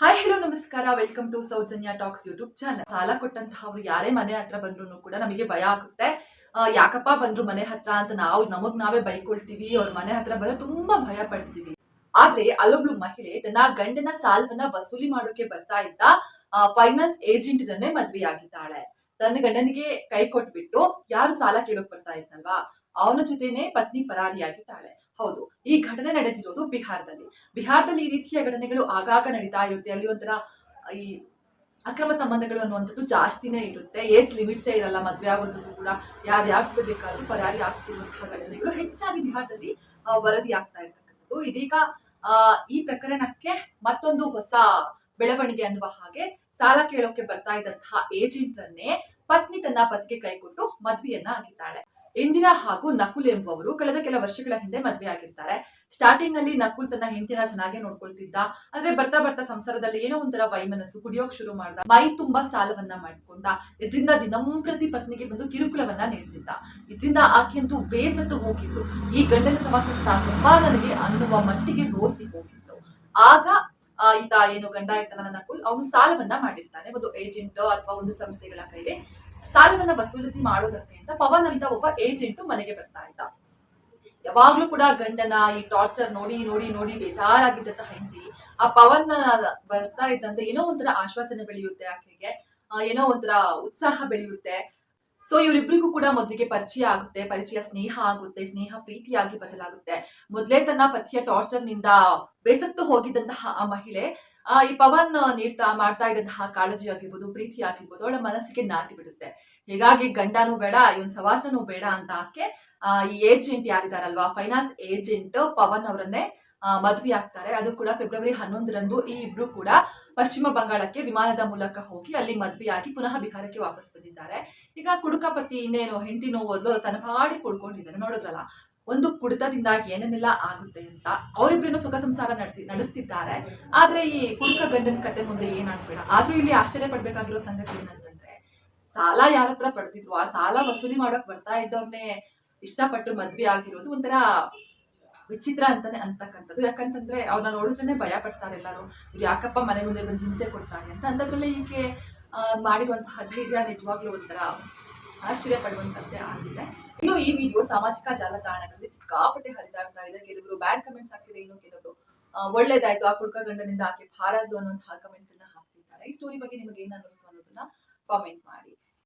Hi hello ನಮಸ್ಕಾರ. Welcome to Soujanya talks YouTube channel ಸಾಲ ಕೊಟ್ಟಂತಹ ಅವ್ರು ಯಾರೇ ಮನೆ ಹತ್ರ ಬಂದ್ರು ಕೂಡ ನಮಗೆ ಭಯ ಆಗುತ್ತೆ. ಯಾಕಪ್ಪ ಬಂದ್ರು ಮನೆ ಹತ್ರ ಅಂತ ನಾವು, ನಮಗ್ ನಾವೇ ಬೈಕೊಳ್ತೀವಿ, ಅವ್ರ ಮನೆ ಹತ್ರ ಬಂದ್ರೆ ತುಂಬಾ ಭಯ ಪಡ್ತೀವಿ. ಆದ್ರೆ ಅಲ್ಲೊಬ್ಳು ಮಹಿಳೆ ತನ್ನ ಗಂಡನ ಸಾಲವನ್ನ ವಸೂಲಿ ಮಾಡೋಕೆ ಬರ್ತಾ ಇದ್ದ ಫೈನಾನ್ಸ್ ಏಜೆಂಟ್ ನನ್ನೇ ಮದ್ವೆ ಆಗಿದ್ದಾಳೆ ತನ್ನ ಗಂಡನಿಗೆ ಕೈ ಕೊಟ್ಬಿಟ್ಟು ಯಾರು ಸಾಲ ಕೇಳೋಕ್ ಬರ್ತಾ ಇದ್ನಲ್ವಾ? ಅವನ ಜೊತೆನೆ ಪತ್ನಿ ಪರಾರಿಯಾಗಿದ್ದಾಳೆ. ಹೌದು. ಈ ಘಟನೆ ನಡೆದಿರೋದು ಬಿಹಾರದಲ್ಲಿ. ಬಿಹಾರದಲ್ಲಿ ಈ ರೀತಿಯ ಘಟನೆಗಳು ಆಗಾಗ ನಡೀತಾ ಇರುತ್ತೆ. ಅಲ್ಲಿ ಒಂಥರ, ಈ ಅಕ್ರಮ ಸಂಬಂಧಗಳು ಅನ್ನುವಂಥದ್ದು ಜಾಸ್ತಿನೇ ಇರುತ್ತೆ. ಏಜ್ ಲಿಮಿಟ್ಸೇ ಇರಲ್ಲ. ಮದುವೆ ಆಗೋದಕ್ಕೂ ಕೂಡ ಯಾರು, ಯಾರ ಜೊತೆ ಬೇಕಾದ್ರೂ ಪರಾರಿ ಆಗ್ತಿರುವಂತಹ ಘಟನೆಗಳು ಹೆಚ್ಚಾಗಿ ಬಿಹಾರದಲ್ಲಿ ವರದಿ ಆಗ್ತಾ ಇರ್ತಕ್ಕಂಥದ್ದು. ಇದೀಗ ಈ ಪ್ರಕರಣಕ್ಕೆ ಮತ್ತೊಂದು ಹೊಸ ಬೆಳವಣಿಗೆ ಅನ್ನುವ ಹಾಗೆ ಸಾಲ ಕೇಳೋಕೆ ಬರ್ತಾ ಇದ್ದಂತಹ ಏಜೆಂಟ್ರನ್ನೇ ಪತ್ನಿ ತನ್ನ ಪತಿಗೆ ಕೈಕೊಟ್ಟು ಮದುವೆಯನ್ನ ಆಗಿದ್ದಾಳೆ. ಇಂದಿರಾ ಹಾಗೂ ನಕುಲ್ ಎಂಬವರು ಕಳೆದ ಕೆಲ ವರ್ಷಗಳ ಹಿಂದೆ ಮದುವೆ ಆಗಿರ್ತಾರೆ ಸ್ಟಾರ್ಟಿಂಗ್ನಲ್ಲಿ ನಕುಲ್ ತನ್ನ ಹೆಂಡತಿನ ಚೆನ್ನಾಗಿ ನೋಡ್ಕೊಳ್ತಿದ್ದ. ಆದ್ರೆ ಬರ್ತಾ ಬರ್ತಾ ಸಂಸಾರದಲ್ಲಿ ಏನೋ ಒಂಥರ ವೈಮನಸ್ಸು ಕುಡಿಯೋಕ್ ಶುರು ಮಾಡ್ದ. ಮೈ ತುಂಬಾ ಸಾಲವನ್ನ ಮಾಡ್ಕೊಂಡ. ಇದರಿಂದ ದಿನಂಪ್ರತಿ ಪತ್ನಿಗೆ ಬಂದು ಕಿರುಕುಳವನ್ನ ನೀಡ್ತಿದ್ದ. ಇದರಿಂದ ಆಕೆಯಂತೂ ಬೇಸತ್ತು ಹೋಗಿದ್ರು ಈ ಗಂಡನ ಸಮಾಜ ಸಾಕಪ್ಪ ನನಗೆ ಅನ್ನುವ ಮಟ್ಟಿಗೆ ರೋಸಿ ಹೋಗಿದ್ಲು. ಆಗ ಈತ ಏನು ಗಂಡ ಇರ್ತಾನ ನಕುಲ್, ಅವನು ಸಾಲವನ್ನ ಮಾಡಿರ್ತಾನೆ. ಒಂದು ಏಜೆಂಟ್ ಅಥವಾ ಒಂದು ಸಂಸ್ಥೆಗಳ ಕೈಲಿ ಸಾಲವನ್ನ ವಸೂಲತಿ ಮಾಡೋದಕ್ಕೆ ಅಂತ ಪವನ್ ಅಂತ ಒಬ್ಬ ಏಜೆಂಟ್ ಮನೆಗೆ ಬರ್ತಾ ಇದ್ದ. ಯಾವಾಗ್ಲೂ ಕೂಡ ಗಂಡನ ಈ ಟಾರ್ಚರ್ ನೋಡಿ ನೋಡಿ ನೋಡಿ ಬೇಜಾರಾಗಿದ್ದಂತ ಹೆಂಡತಿ. ಆ ಪವನ್ ಬರ್ತಾ ಇದ್ದಂತೆ ಏನೋ ಒಂಥರ ಆಶ್ವಾಸನೆ ಬೆಳೆಯುತ್ತೆ ಆಕೆಗೆ. ಏನೋ ಒಂಥರ ಉತ್ಸಾಹ ಬೆಳೆಯುತ್ತೆ. ಸೊ ಇವರಿಬ್ಬರಿಗೂ ಕೂಡ ಮೊದಲಿಗೆ ಪರಿಚಯ ಆಗುತ್ತೆ, ಪರಿಚಯ ಸ್ನೇಹ ಆಗುತ್ತೆ, ಸ್ನೇಹ ಪ್ರೀತಿಯಾಗಿ ಬದಲಾಗುತ್ತೆ. ಮೊದಲೇ ತನ್ನ ಪತಿಯ ಟಾರ್ಚರ್ನಿಂದ ಬೇಸತ್ತು ಹೋಗಿದ್ದಂತಹ ಆ ಮಹಿಳೆ ಆ, ಈ ಪವನ್ ನೀಡ್ತಾ ಮಾಡ್ತಾ ಇದ್ದಂತಹ ಕಾಳಜಿ ಆಗಿರ್ಬೋದು ಪ್ರೀತಿ ಆಗಿರ್ಬೋದು ಅವಳ ಮನಸ್ಸಿಗೆ ನಾಟಿ ಬಿಡುತ್ತೆ. ಹೀಗಾಗಿ ಗಂಡನೂ ಬೇಡ ಇವನ್ ಸವಾಸನೂ ಬೇಡ ಅಂತ ಆಕೆ ಈ ಏಜೆಂಟ್ ಯಾರಿದಾರಲ್ವಾ ಫೈನಾನ್ಸ್ ಏಜೆಂಟ್ ಪವನ್ ಅವರನ್ನೇ ಮದ್ವೆ ಆಗ್ತಾರೆ. ಅದು ಕೂಡ ಫೆಬ್ರವರಿ ಹನ್ನೊಂದರಂದು ಈ ಇಬ್ರು ಕೂಡ ಪಶ್ಚಿಮ ಬಂಗಾಳಕ್ಕೆ ವಿಮಾನದ ಮೂಲಕ ಹೋಗಿ ಅಲ್ಲಿ ಮದುವೆಯಾಗಿ ಪುನಃ ಬಿಹಾರಕ್ಕೆ ವಾಪಸ್ ಬಂದಿದ್ದಾರೆ. ಈಗ ಕುಡುಕಪತಿ ಇನ್ನೇನು ಹೆಂಡತಿ ನೋವೋದ್ಲು ತನ್ನ ಪಾಡಿ ಕುಡ್ಕೊಂಡಿದ್ದಾನೆ ನೋಡಿದ್ರಲ್ಲ. ಒಂದು ಕುಡಿತದಿಂದ ಏನೇನೆಲ್ಲ ಆಗುತ್ತೆ ಅಂತ ಅವರಿಬ್ಬರೇನು ಸುಖ ಸಂಸಾರ ನಡೆಸಿ ನಡೆಸ್ತಿದ್ದಾರೆ. ಆದ್ರೆ ಈ ಕುಡುಕ ಗಂಡನ ಕತೆ ಮುಂದೆ ಏನಾಗ್ಬೇಡ. ಆದ್ರೂ ಇಲ್ಲಿ ಆಶ್ಚರ್ಯ ಪಡ್ಬೇಕಾಗಿರೋ ಸಂಗತಿ ಏನಂತಂದ್ರೆ, ಸಾಲ ಯಾರ ಹತ್ರ ಆ ಸಾಲ ವಸೂಲಿ ಮಾಡಕ್ ಬರ್ತಾ ಇದ್ದವ್ರನ್ನೇ ಇಷ್ಟಪಟ್ಟು ಮದ್ವೆ ಆಗಿರೋದು ಒಂಥರ ವಿಚಿತ್ರ ಅಂತಾನೆ ಅನ್ಸ್ತಕ್ಕಂಥದ್ದು. ಯಾಕಂತಂದ್ರೆ ಅವ್ರನ್ನ ನೋಡಿದ್ರೇನೆ ಭಯ ಪಡ್ತಾರೆ ಎಲ್ಲರೂ. ಇವ್ರು ಯಾಕಪ್ಪ ಮನೆ ಮುಂದೆ ಬಂದು ಹಿಂಸೆ ಕೊಡ್ತಾರೆ ಅಂತ ಅಂಥದ್ರಲ್ಲಿ ಈಕೆ ಮಾಡಿರುವಂತಹ ಧೈರ್ಯ ನಿಜವಾಗ್ಲೂ ಒಂಥರ ಆಶ್ಚರ್ಯ ಪಡುವಂತದ್ದೇ ಆಗಿದೆ. ಇನ್ನು ಈ ವಿಡಿಯೋ ಸಾಮಾಜಿಕ ಜಾಲತಾಣಗಳಲ್ಲಿ ಸಿಕ್ಕಾಪಟ್ಟೆ ಹರಿದಾಡ್ತಾ ಇದೆ. ಕೆಲವರು ಬ್ಯಾಡ್ ಕಮೆಂಟ್ಸ್ ಹಾಕಿದ್ರೆ ಇನ್ನು ಕೆಲವರು ಒಳ್ಳೇದಾಯ್ತು, ಆ ಕುಡ್ಕ ಗಂಡನಿಂದ ಆಕೆ ಭಾರದ್ದು ಅನ್ನುವಂತಹ ಕಮೆಂಟ್ ಗಳನ್ನ ಹಾಕ್ತಿದ್ದಾರೆ ಈ ಸ್ಟೋರಿ ಬಗ್ಗೆ ನಿಮಗೆ ಏನ್ ಅನ್ನಿಸ್ತು ಅನ್ನೋದನ್ನ ಕಾಮೆಂಟ್ ಮಾಡಿ.